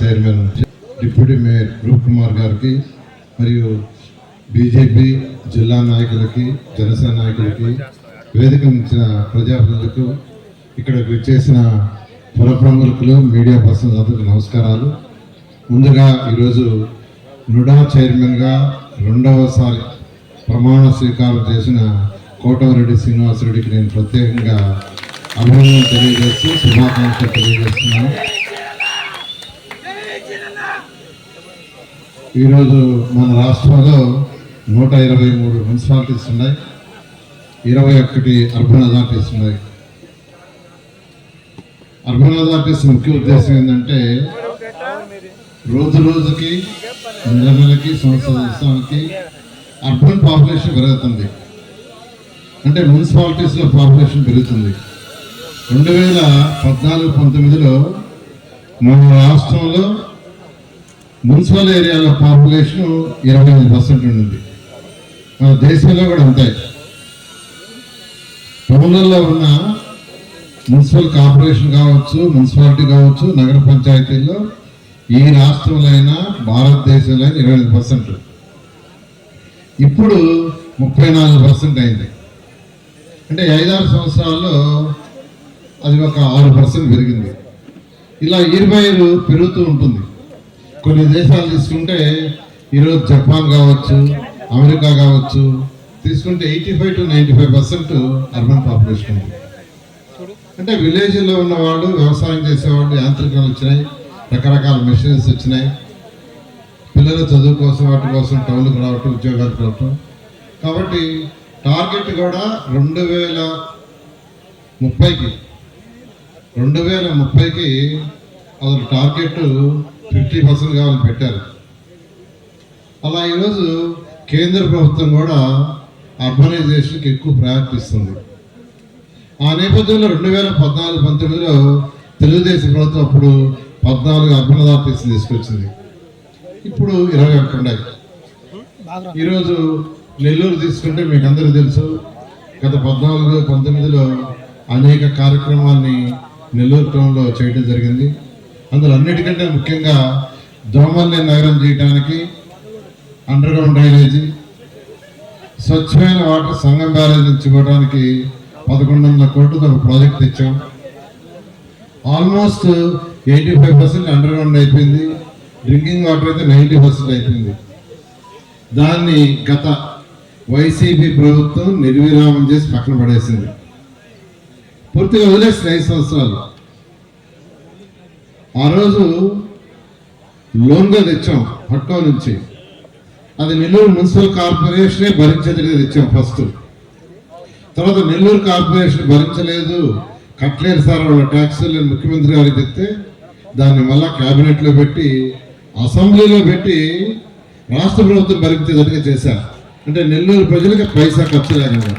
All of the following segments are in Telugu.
Chairman deputy mayor Roop Kumar గారికి మరియు బీజేపీ జిల్లా నాయకులకి జనసేన నాయకులకి వేదిక ఇచ్చిన ప్రజాప్రతినిధులకు ఇక్కడ విచ్చేసిన పుర ప్రముఖులు మీడియా పర్సన్స్ అందరికీ నమస్కారాలు. ముందుగా ఈరోజు నుడా చైర్మన్గా రెండవసారి ప్రమాణ స్వీకారం చేసిన కోటమిరెడ్డి శ్రీనివాసరెడ్డికి నేను ప్రత్యేకంగా అభినందనలు తెలియజేస్తూ శుభాకాంక్షలు తెలియజేస్తున్నాను. ఈరోజు మన రాష్ట్రంలో నూట ఇరవై మూడు మున్సిపాలిటీస్ ఉన్నాయి. ఇరవై ఒకటి అర్బన్ అథారిటీస్ ఉన్నాయి. అర్బన్ అథారిటీస్ ముఖ్య ఉద్దేశం ఏంటంటే రోజు రోజుకి నెల నెలకి సంవత్సరానికి అర్బన్ పాపులేషన్ పెరుగుతుంది. అంటే మున్సిపాలిటీస్లో పాపులేషన్ పెరుగుతుంది. రెండు వేల పద్నాలుగు పంతొమ్మిదిలో మన రాష్ట్రంలో మున్సిపల్ ఏరియాలో పాపులేషన్ ఇరవై ఐదు పర్సెంట్ ఉండింది. మన దేశంలో కూడా ఉంటాయి టౌన్లలో ఉన్న మున్సిపల్ కార్పొరేషన్ కావచ్చు మున్సిపాలిటీ కావచ్చు నగర పంచాయతీల్లో ఈ రాష్ట్రంలో అయినా భారతదేశంలో అయినా ఇరవై ఐదు పర్సెంట్. ఇప్పుడు ముప్పై నాలుగు పర్సెంట్ అయింది. అంటే ఐదారు సంవత్సరాల్లో అది ఒక ఆరు పర్సెంట్ పెరిగింది. ఇలా ఇరవై ఐదు పెరుగుతూ ఉంటుంది. కొన్ని దేశాలు తీసుకుంటే ఈరోజు జపాన్ కావచ్చు అమెరికా కావచ్చు తీసుకుంటే eighty five to ninety five percent urban population ఉంది. అంటే విలేజ్లో ఉన్నవాళ్ళు వ్యవసాయం చేసేవాళ్ళు యాంత్రికాలు వచ్చినాయి రకరకాల మెషినరీస్ వచ్చినాయి. పిల్లల చదువు కోసం వాటి కోసం టౌన్లకు రావటం ఉద్యోగాలకు రావటం. కాబట్టి టార్గెట్ కూడా రెండు వేల ముప్పైకి రెండు వేల ముప్పైకి అసలు టార్గెట్ ఫిఫ్టీ పర్సెంట్ కావాలని పెట్టారు. అలా ఈరోజు కేంద్ర ప్రభుత్వం కూడా అర్బనైజేషన్కి ఎక్కువ ప్రయారిటీ ఆ నేపథ్యంలో రెండు వేల పద్నాలుగు పంతొమ్మిదిలో తెలుగుదేశం ప్రభుత్వం అప్పుడు పద్నాలుగు అర్బన్ అథారిటీస్ తీసుకొచ్చింది. ఇప్పుడు ఇరవై ఒకటి ఉన్నాయి. ఈరోజు నెల్లూరు తీసుకుంటే మీకు అందరికీ తెలుసు గత పద్నాలుగు పంతొమ్మిదిలో అనేక కార్యక్రమాల్ని నెల్లూరు టౌన్లో చేయడం జరిగింది. అందులో అన్నిటికంటే ముఖ్యంగా దోమల్ని నగరం చేయడానికి అండర్ గ్రౌండ్ డ్రైనేజీ స్వచ్ఛమైన వాటర్ సంఘం బ్యారేజ్ నుంచి ఇవ్వడానికి పదకొండు వందల కోట్లతో ఒక ప్రాజెక్ట్ తెచ్చాం. Almost eighty five percent under ground అయిపోయింది. డ్రింకింగ్ వాటర్ అయితే నైంటీ పర్సెంట్ అయిపోయింది. దాన్ని గత వైసీపీ ప్రభుత్వం నిర్విరామం చేసి పక్కన పడేసింది. పూర్తిగా వదిలేసింది ఐదు సంవత్సరాలు. ఆ రోజు లోన్గా తెచ్చాం పట్టో నుంచి. అది నెల్లూరు మున్సిపల్ కార్పొరేషనే భరించలేదు తెచ్చాం ఫస్ట్. తర్వాత నెల్లూరు కార్పొరేషన్ భరించలేదు. కట్టలేదు సార్ వాళ్ళ ట్యాక్సులు ముఖ్యమంత్రి గారికి చెప్తే దాన్ని మళ్ళా క్యాబినెట్లో పెట్టి అసెంబ్లీలో పెట్టి రాష్ట్ర ప్రభుత్వం భరించేటట్టుగా చేశారు అంటే నెల్లూరు ప్రజలకు పైసా ఖర్చు లేకుండా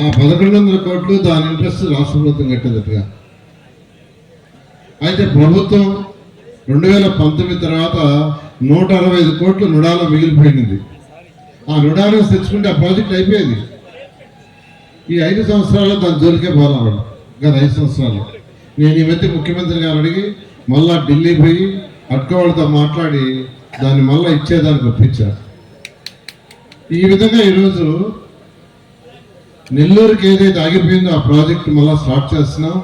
ఆ పదకొండు వందల కోట్లు దాని ఇంట్రెస్ట్ రాష్ట్ర ప్రభుత్వం కట్టేటట్టుగా. అయితే ప్రభుత్వం రెండు వేల పంతొమ్మిది తర్వాత నూట అరవై ఐదు కోట్లు నుడాలో మిగిలిపోయింది. ఆ నుడాలో తెచ్చుకుంటే ఆ ప్రాజెక్ట్ అయిపోయేది. ఈ ఐదు సంవత్సరాల్లో దాని జోలికే పోరాడు గత ఐదు సంవత్సరాలు నేను ఈ మధ్య ముఖ్యమంత్రి గారు అడిగి మళ్ళా ఢిల్లీ పోయి అడ్కోవాళ్ళతో మాట్లాడి దాన్ని మళ్ళీ ఇచ్చేదానికి ఒప్పించారు ఈ విధంగా ఈరోజు నెల్లూరుకి ఏదైతే ఆగిపోయిందో ఆ ప్రాజెక్ట్ మళ్ళీ స్టార్ట్ చేస్తున్నాం.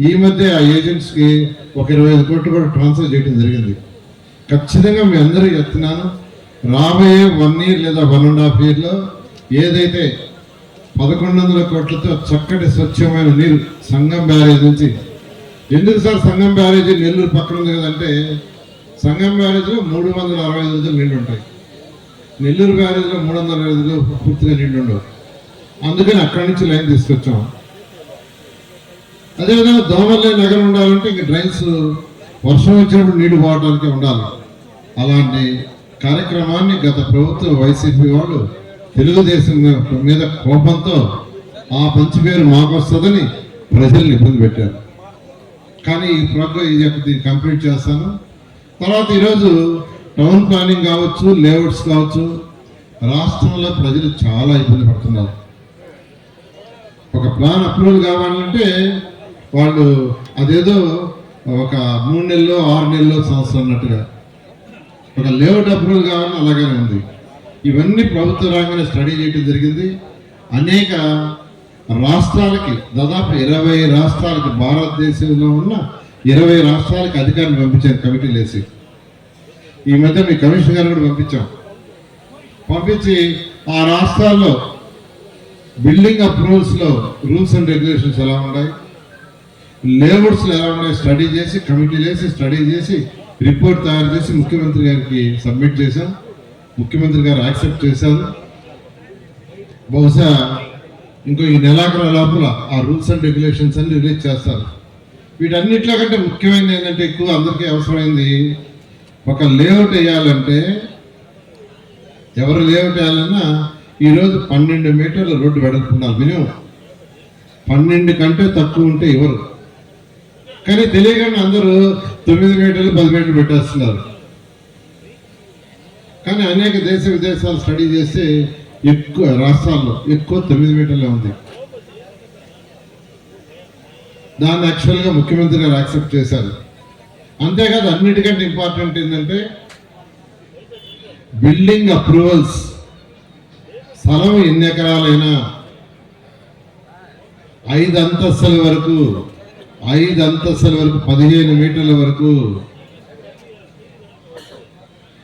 ఈ మధ్య ఆ ఏజెంట్స్కి ఒక ఇరవై ఐదు కోట్లు కూడా ట్రాన్స్ఫర్ చేయడం జరిగింది. ఖచ్చితంగా మీ అందరూ చెప్తున్నాను రాబోయే వన్ ఇయర్ లేదా వన్ అండ్ హాఫ్ ఇయర్లో ఏదైతే పదకొండు వందల కోట్లతో చక్కటి స్వచ్ఛమైన నీరు సంగం బ్యారేజ్ నుంచి ఎందుకు సార్ సంగం బ్యారేజ్ నెల్లూరు పక్కన ఉంది కదంటే సంగం బ్యారేజ్లో మూడు వందల అరవై ఐదు రోజులు నీళ్ళు ఉంటాయి. నెల్లూరు బ్యారేజ్లో మూడు వందల అరవై ఐదు పూర్తిగా నీళ్ళు ఉండవు. అందుకని అక్కడి నుంచి లైన్ తీసుకొచ్చాం. అదేవిధంగా దోమలే నగరం ఉండాలంటే ఇంక డ్రైన్స్ వర్షం వచ్చినప్పుడు నీళ్ళు పోవడానికి ఉండాలి. అలాంటి కార్యక్రమాన్ని గత ప్రభుత్వం వైసీపీ వాళ్ళు తెలుగుదేశం మీద కోపంతో ఆ మంచి పేరు మాకు వస్తుందని ప్రజల్ని ఇబ్బంది పెట్టారు. కానీ ఈ ప్రోగ్రామ్ ఇది దీన్ని కంప్లీట్ చేస్తాను. తర్వాత ఈరోజు టౌన్ ప్లానింగ్ కావచ్చు లేఅవుట్స్ కావచ్చు రాష్ట్రంలో ప్రజలు చాలా ఇబ్బంది పడుతున్నారు. ఒక ప్లాన్ అప్రూవల్ కావాలంటే వాళ్ళు అదేదో ఒక మూడు నెలలు ఆరు నెలలు సంవత్సరం అన్నట్టుగా. ఒక లేఅవుట్ అప్రూవల్ కావాలని అలాగే ఉంది. ఇవన్నీ ప్రభుత్వ రంగానే స్టడీ చేయడం జరిగింది. అనేక రాష్ట్రాలకి దాదాపు ఇరవై రాష్ట్రాలకి భారతదేశంలో ఉన్న ఇరవై రాష్ట్రాలకి అధికారులు పంపించారు కమిటీలు వేసి. ఈ మధ్య మీ కమిషనర్ గారు కూడా పంపించాం. పంపించి ఆ రాష్ట్రాల్లో బిల్డింగ్ అప్రూవల్స్లో రూల్స్ అండ్ రెగ్యులేషన్స్ ఎలా ఉన్నాయి? లేఅవుట్స్లో ఎలా స్టడీ చేసి కమిటీలు వేసి స్టడీ చేసి రిపోర్ట్ తయారు చేసి ముఖ్యమంత్రి గారికి సబ్మిట్ చేశాం. ముఖ్యమంత్రి గారు యాక్సెప్ట్ చేశారు. బహుశా ఇంకో ఈ నెలాఖరు లోపల ఆ రూల్స్ అండ్ రెగ్యులేషన్స్ అన్ని రిలీజ్ చేస్తారు. వీటన్నిటిలో కంటే ముఖ్యమైనది ఏంటంటే ఎక్కువ అందరికీ అవసరమైంది ఒక లేఅవుట్ వేయాలంటే ఎవరు లేఅవుట్ వేయాలన్నా ఈరోజు పన్నెండు మీటర్ల రోడ్డు వెడల్పు మినిమం. పన్నెండు కంటే తక్కువ ఉంటే ఎవరు? కానీ తెలియకుండా అందరూ తొమ్మిది మీటర్లు పది మీటర్లు పెట్టేస్తున్నారు. కానీ అనేక దేశ విదేశాలు స్టడీ చేస్తే ఎక్కువ రాష్ట్రాల్లో ఎక్కువ తొమ్మిది మీటర్లే ఉంది. దాన్ని యాక్చువల్గా ముఖ్యమంత్రి గారు యాక్సెప్ట్ చేశారు. అంతేకాదు అన్నిటికంటే ఇంపార్టెంట్ ఏంటంటే బిల్డింగ్ అప్రూవల్స్ స్థలం ఎన్ని ఎకరాలైనా ఐదు అంతస్తుల వరకు ఐదు అంతస్తుల వరకు పదిహేను మీటర్ల వరకు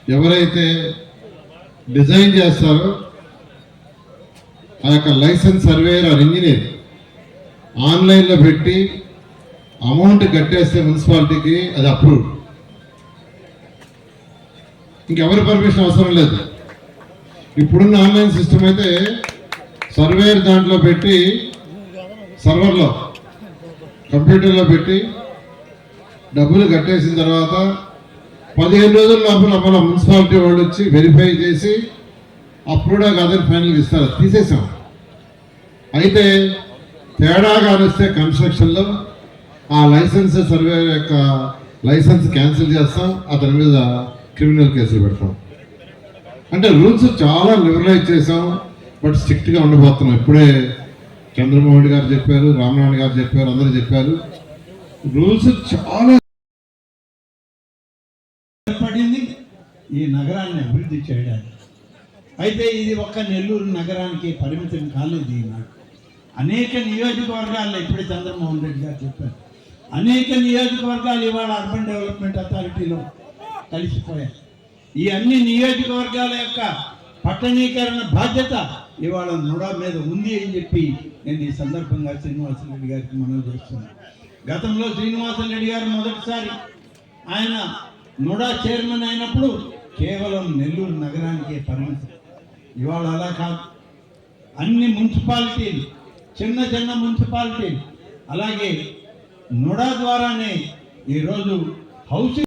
ఎవరైతే డిజైన్ చేస్తారో ఆ యొక్క లైసెన్స్ సర్వేయర్ ఆర్ ఇంజనీర్ ఆన్లైన్లో పెట్టి అమౌంట్ కట్టేస్తే మున్సిపాలిటీకి అది అప్రూవ్ ఇంకెవరి పర్మిషన్ అవసరం లేదు. ఇప్పుడున్న ఆన్లైన్ సిస్టమ్ అయితే సర్వేయర్ దాంట్లో పెట్టి సర్వర్లో కంప్యూటర్లో పెట్టి డబ్బులు కట్టేసిన తర్వాత పదిహేను రోజుల లోపల మన మున్సిపాలిటీ వాళ్ళు వచ్చి వెరిఫై చేసి అప్పుడే కాదని ఫైనల్ ఇస్తారు. తీసేసాం అయితే తేడా కానిస్తే కన్స్ట్రక్షన్లో ఆ లైసెన్స్ సర్వే యొక్క లైసెన్స్ క్యాన్సిల్ చేస్తాం. అతని మీద క్రిమినల్ కేసులు పెడతాం. అంటే రూల్స్ చాలా లిబరలైజ్ చేసాం బట్ స్ట్రిక్ట్గా ఉండబోతున్నాం ఇప్పుడే చంద్రమోహన్ గారు చెప్పారు రామనారాయణ గారు చెప్పారు అందరూ చెప్పారు. రూల్స్ చాలా ఏర్పడింది ఈ నగరాన్ని అభివృద్ధి చేయడానికి. అయితే ఇది ఒక్క నెల్లూరు నగరానికి పరిమితం కాలేదు ఈనాడు అనేక నియోజకవర్గాల్లో ఇప్పుడే చంద్రమోహన్ రెడ్డి గారు చెప్పారు అనేక నియోజకవర్గాలు ఇవాళ అర్బన్ డెవలప్మెంట్ అథారిటీలో కలిసిపోయాయి. ఈ అన్ని నియోజకవర్గాల యొక్క పట్టణీకరణ బాధ్యత ఇవాళ నుడా మీద ఉంది అని చెప్పి నేను ఈ సందర్భంగా శ్రీనివాసరెడ్డి గారికి మనవి చేస్తున్నాను. గతంలో శ్రీనివాసరెడ్డి గారు మొదటిసారి ఆయన నుడా చైర్మన్ అయినప్పుడు కేవలం నెల్లూరు నగరానికే పరిమితం. ఇవాళ అలా కాదు. అన్ని మున్సిపాలిటీలు చిన్న చిన్న మున్సిపాలిటీలు అలాగే నుడా ద్వారానే ఈరోజు హౌసింగ్